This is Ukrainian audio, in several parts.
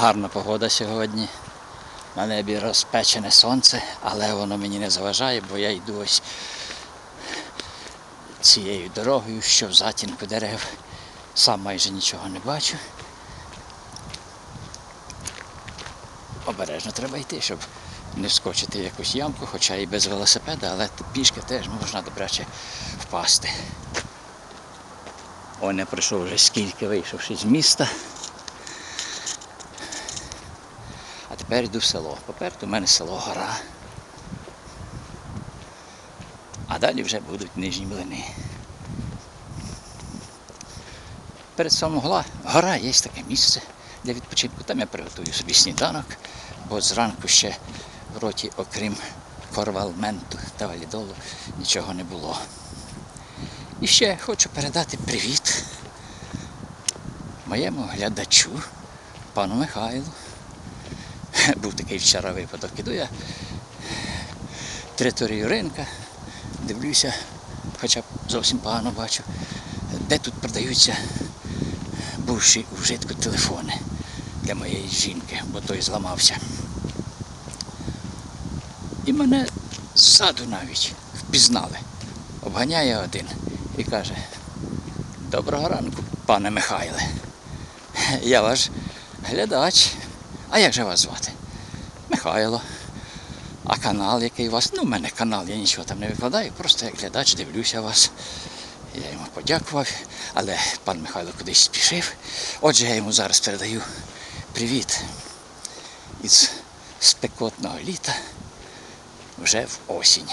Гарна погода сьогодні. На небі розпечене сонце, але воно мені не заважає, бо я йду ось цією дорогою, що в затінку дерев. Сам майже нічого не бачу. Обережно треба йти, щоб не вскочити в якусь ямку, хоча і без велосипеда, але пішки теж можна добряче впасти. Ой, не пройшов вже скільки вийшовши з міста. А тепер йду в село. Попереду в мене село гора. А далі вже будуть нижні млини. Перед самим гора є таке місце для відпочинку. Там я приготую собі сніданок, бо зранку ще в роті, окрім корвалменту та валідолу, нічого не було. І ще хочу передати привіт моєму глядачу, пану Михайлу. Був такий вчора випадок. Іду я територію ринка, дивлюся, хоча б зовсім погано бачу, де тут продаються бувші у вжитку телефони для моєї жінки, бо той зламався. І мене ззаду навіть впізнали. Обганяє один і каже, доброго ранку, пане Михайле. Я ваш глядач. А як же вас звати? Михайло. А канал, який у вас? Ну, в мене канал, я нічого там не викладаю, просто як глядач дивлюся вас. Я йому подякував, але пан Михайло кудись спішив. Отже, я йому зараз передаю привіт із спекотного літа вже в осінь,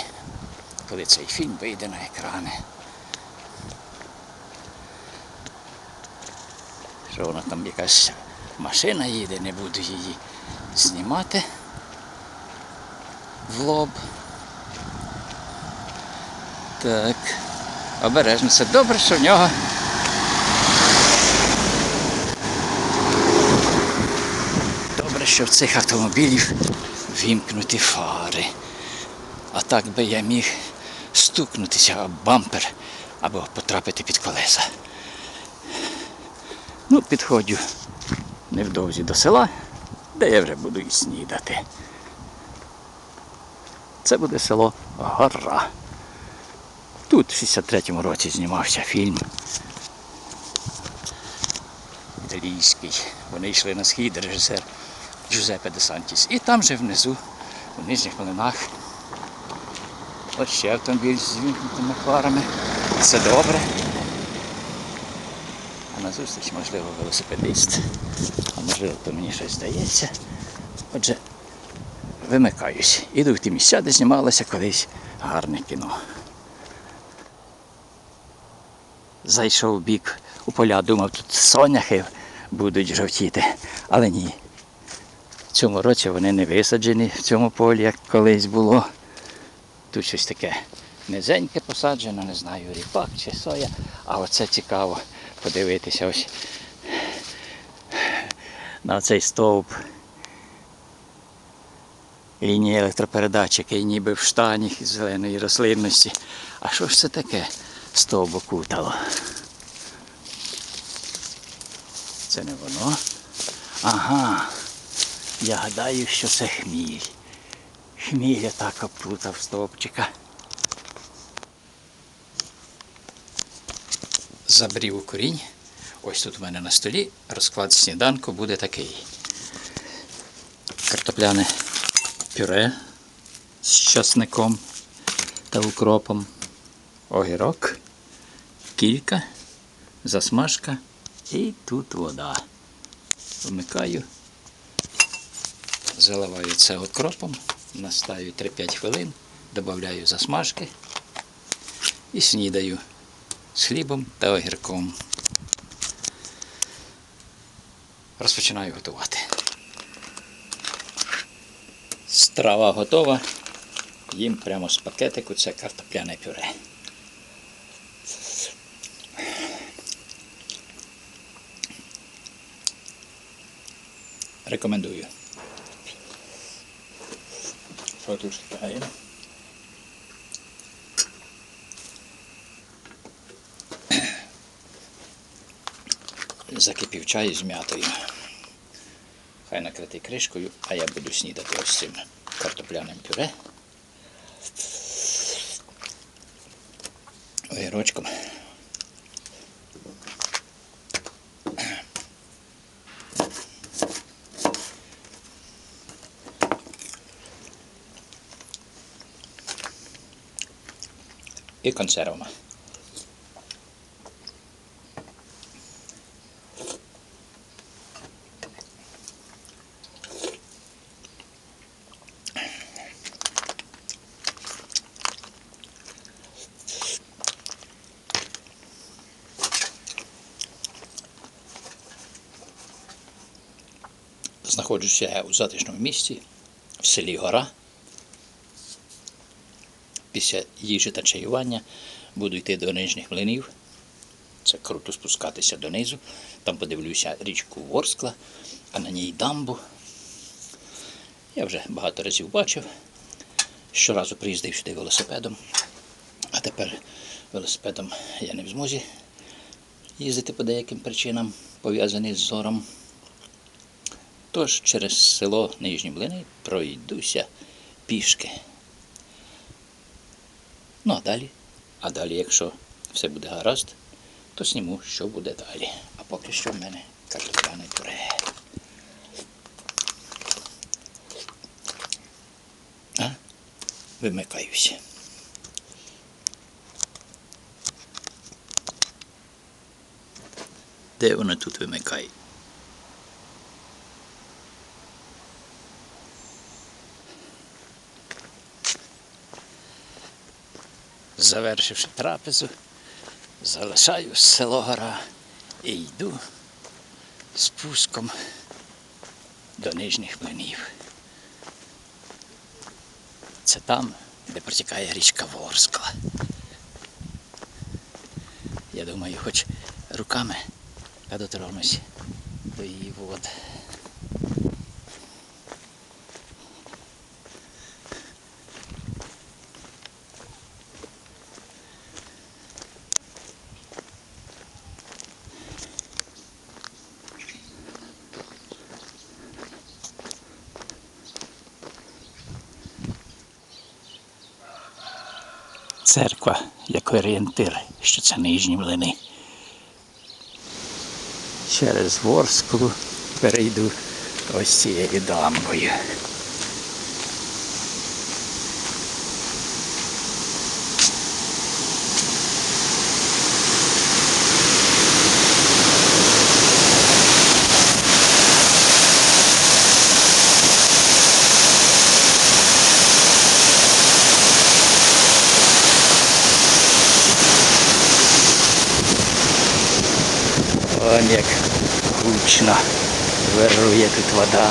коли цей фільм вийде на екрани. Що вона там якась машина їде, не буду її знімати в лоб. Так, обережно, це добре, що в нього. Добре, що в цих автомобілів вімкнуті фари. А так би я міг стукнутися об бампер або потрапити під колеса. Ну, підходжу невдовзі до села, де я вже буду і снідати. Це буде село Гора. Тут в 63-му році знімався фільм. Італійський. Вони йшли на схід, режисер Джузеппе де Сантіс. І там же внизу, у нижніх млинах, ось ще автомобіль з вімкнутими фарами. Це добре. А назустріч, можливо, велосипедист. А можливо, то мені щось здається. Отже, вимикаюсь. Іду в ті місця, де знімалося колись гарне кіно. Зайшов бік у поля, думав, тут соняхи будуть жовтіти, але ні. В цьому році вони не висаджені в цьому полі, як колись було. Тут щось таке низеньке посаджено, не знаю, ріпак чи соя. А оце цікаво подивитися ось на цей стовп лінії електропередач, який ніби в штані зеленої рослинності. А що ж це таке стовп окутало? Це не воно. Ага. Я гадаю, що це хміль. Хміль так обплутав стовпчика. Забрів у корінь. Ось тут у мене на столі розклад сніданку буде такий. Картопляне пюре з часником та укропом, огірок, кілька, засмажка і тут вода. Вмикаю, заливаю це окропом, настаю 3-5 хвилин, додаю засмажки і снідаю з хлібом та огірком. Розпочинаю готувати. Страва готова. Їм прямо з пакетику це картопляне пюре. Рекомендую. Що тут чекає? Закипів чай з м'ятою. Хай накритий кришкою, а я буду снідати ось цим картопляним пюре. Огірочком. І консервами. Знаходжуся я у затишному місці в селі Гора. Після їжі та чаювання буду йти до нижніх млинів. Це круто спускатися донизу. Там подивлюся річку Ворскла, а на ній дамбу. Я вже багато разів бачив. Щоразу приїздив сюди велосипедом. А тепер велосипедом я не в змозі їздити по деяким причинам, пов'язані з зором. Тож через село Нижні Млини пройдуся пішки. Ну а далі, а далі, якщо все буде гаразд, то сніму, що буде далі. А поки що в мене картопляний пюре. А? Вимикаюся. Де вона тут вимикає? Завершивши трапезу, залишаю село гора і йду спуском до нижніх млинів. Це там, де протікає річка Ворскла. Я думаю, хоч руками я дотронусь до її вод. Церква як орієнтир, що це нижні млини. Через Ворсклу перейду ось цією дамбою. Вон як гучно вирує тут вода.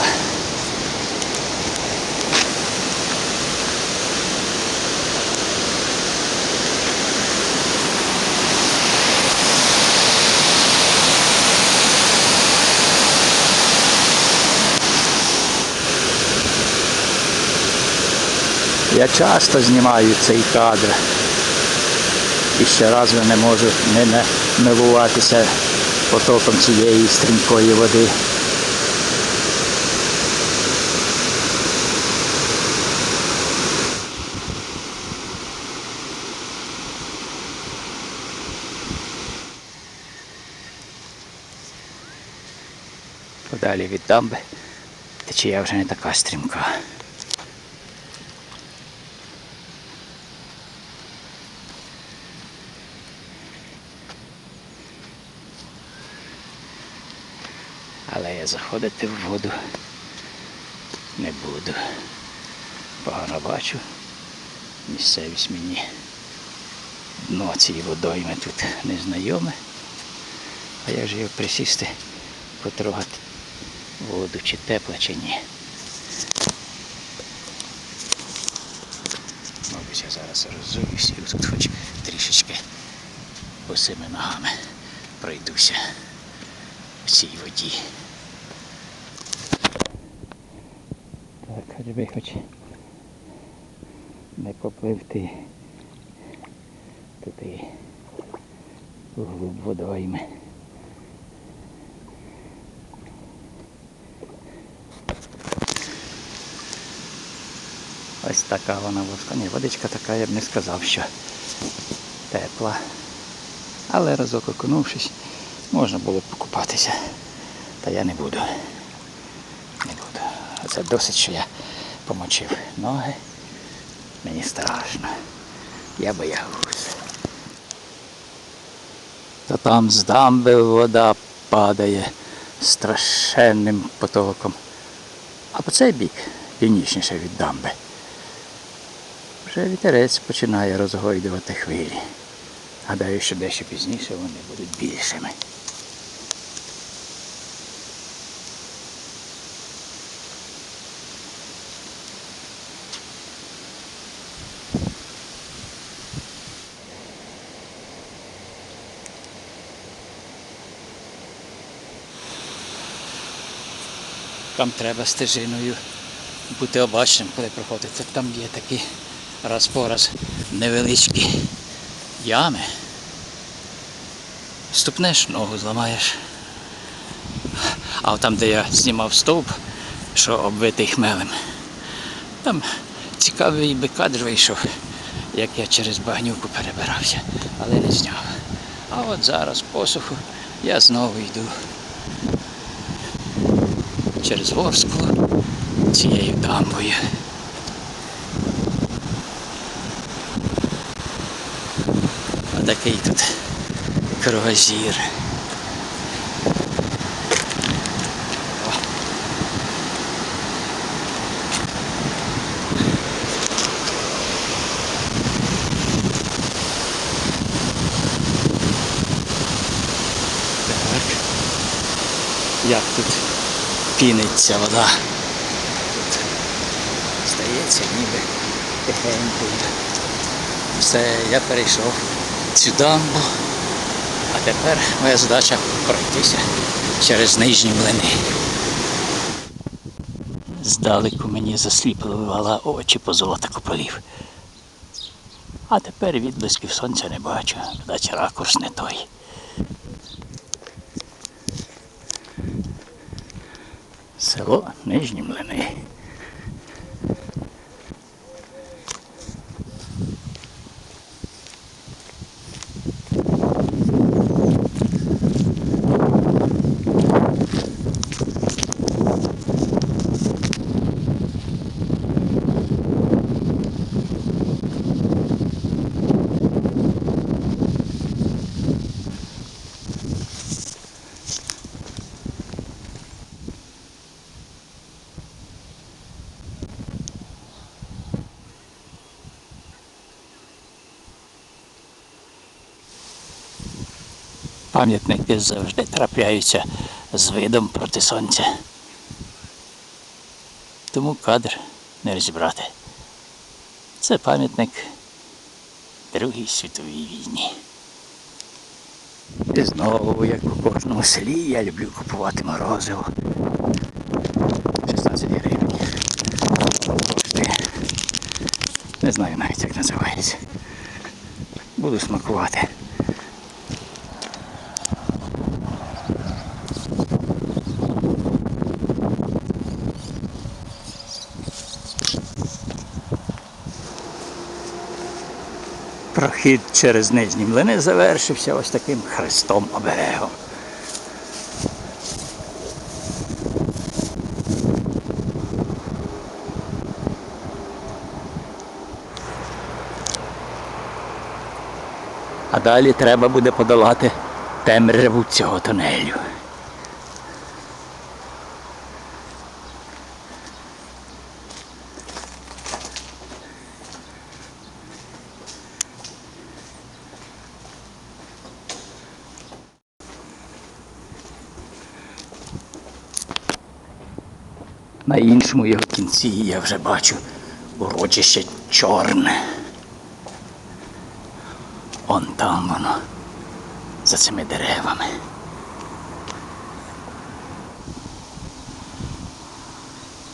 Я часто знімаю цей кадр. І ще раз не можу не милуватися потоком цієї стрімкої води. Подалі від дамби течія вже не така стрімка. Заходити в воду не буду. Погано бачу. Місцевість мені дно цієї водойми тут незнайоме. А як же його присісти, потрогати воду, чи тепла, чи ні. Мабуть, я зараз роззуюся і тут хоч трішечки босими ногами пройдуся в цій воді. хоч хоч не попливти туди вглуб водойми. Ось така вона воска. Ні, водичка така, я б не сказав, що тепла. Але разок окунувшись, можна було б покупатися. Та я не буду. Не буду. Це досить, що я помочив ноги. Мені страшно. Я боягусь. Та там з дамби вода падає страшенним потоком. А по цей бік північніше від дамби. Вже вітерець починає розгойдувати хвилі. Гадаю, що дещо пізніше вони будуть більшими. Там треба стежиною бути обачним, коли проходите. Там є такі раз по раз невеличкі ями. Ступнеш, ногу зламаєш. А там, де я знімав стовп, що оббитий хмелем, там цікавий би кадр вийшов, як я через багнюку перебирався, але не зняв. А от зараз посуху я знову йду через Ворску цією дамбою. Отакий тут кругозір. Як тут піниться вода. Здається, ніби тихенько. Все, я перейшов цю дамбу. А тепер моя задача пройтися через нижні млини. Здалеку мені засліплювала очі позолота куполів. А тепер відблисків сонця не бачу, видать ракурс не той. Село Нижні Млини. Пам'ятники завжди трапляються з видом проти сонця. Тому кадр не розібрати. Це пам'ятник Другій світовій війні. І знову, як у кожному селі, я люблю купувати морозиво. 16 гривень. Не знаю навіть як називається. Буду смакувати. Прохід через нижні млини завершився ось таким хрестом оберегом. А далі треба буде подолати темряву цього тунелю. На іншому його кінці я вже бачу урочище чорне. Он там воно, за цими деревами.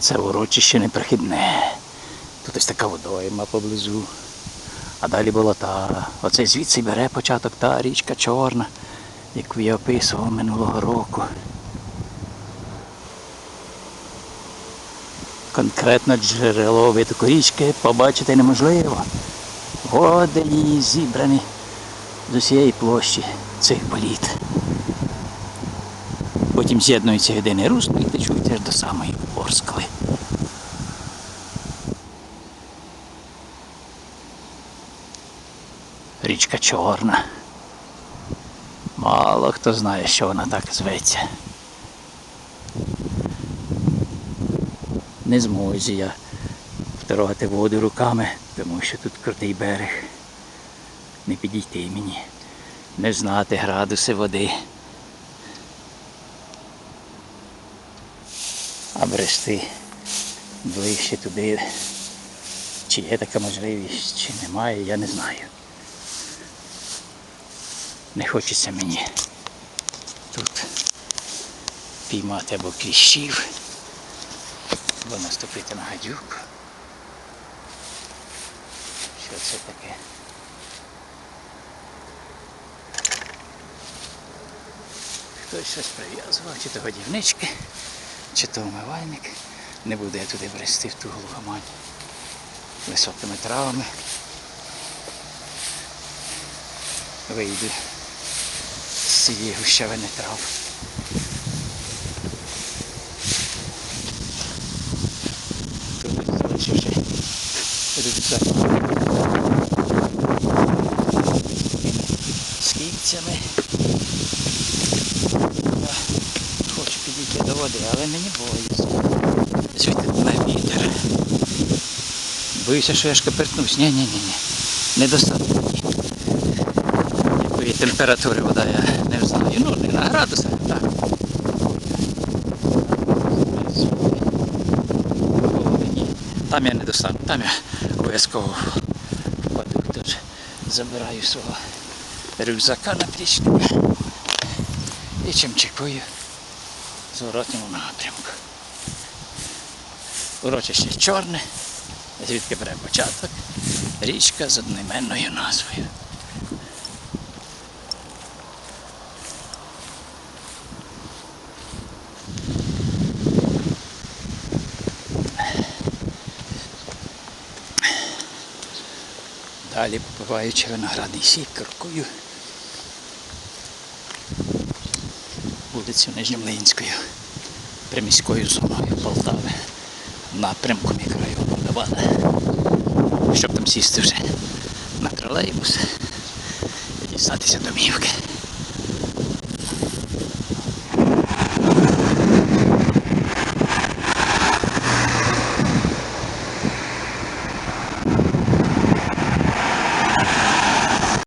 Це урочище непрохідне. Тут ось така водойма поблизу. А далі болота. Оце звідси бере початок та річка чорна, яку я описував минулого року. Конкретно джерело витоку річки побачити неможливо. Води її зібрані з усієї площі цих боліт. Потім з'єднуються в єдине русло і течуть аж до самої Орскли. Річка Чорна. Мало хто знає, що вона так зветься. Не зможу я вторгати воду руками, тому що тут крутий берег. Не підійти мені, не знати градуси води. А брести ближче туди. Чи є така можливість, чи немає, я не знаю. Не хочеться мені тут піймати або кліщів, або наступити на гадюку. Що це таке? Хтось щось прив'язував, чи то годівнички, чи то умивальник. Не буду я туди брести в ту глухомань. Високими травами. Вийду з цієї гущавини трав. Тут залишивши рюкзак з кільцями. Хочу підійти до води, але мені боюся. Звідти дме вітер. Боюся, що я ж капертнусь. Ні, ні, ні, ні. Недостатньо. Якої температури вода я не знаю. Ну, не на градусах, так. Там я не достану, там я обов'язково. Тож забираю свого рюкзака на плічник і чим чекую в зворотньому напрямку. Урочище чорне, звідки бере початок, річка з одноіменною назвою. Далі попиваючи виноградний сік, крокую вулицю Нижньомлинською, приміською зоною Полтави, напрямку мікрорайону подавали, щоб там сісти вже на тролейбус і дістатися домівки.